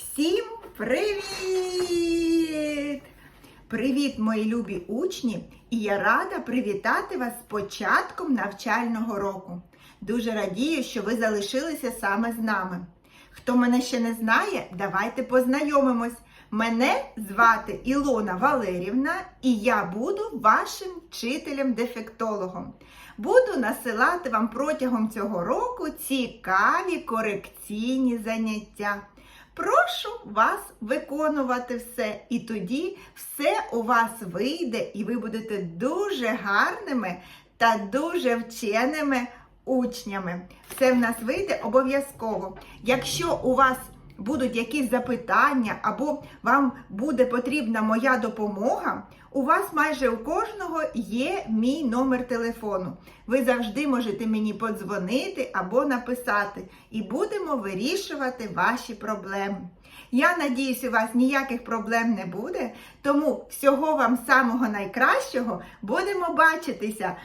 Всім привіт! Привіт, мої любі учні! І я рада привітати вас з початком навчального року. Дуже радію, що ви залишилися саме з нами. Хто мене ще не знає, давайте познайомимось. Мене звати Ілона Валерівна, і я буду вашим вчителем-дефектологом. Буду насилати вам протягом цього року цікаві корекційні заняття. Прошу вас виконувати все, і тоді все у вас вийде, і ви будете дуже гарними та дуже вченими учнями. Все в нас вийде обов'язково. Якщо у вас будуть якісь запитання або вам буде потрібна моя допомога, у вас майже у кожного є мій номер телефону. Ви завжди можете мені подзвонити або написати, і будемо вирішувати ваші проблеми. Я надіюсь, у вас ніяких проблем не буде, тому всього вам самого найкращого будемо бачитися.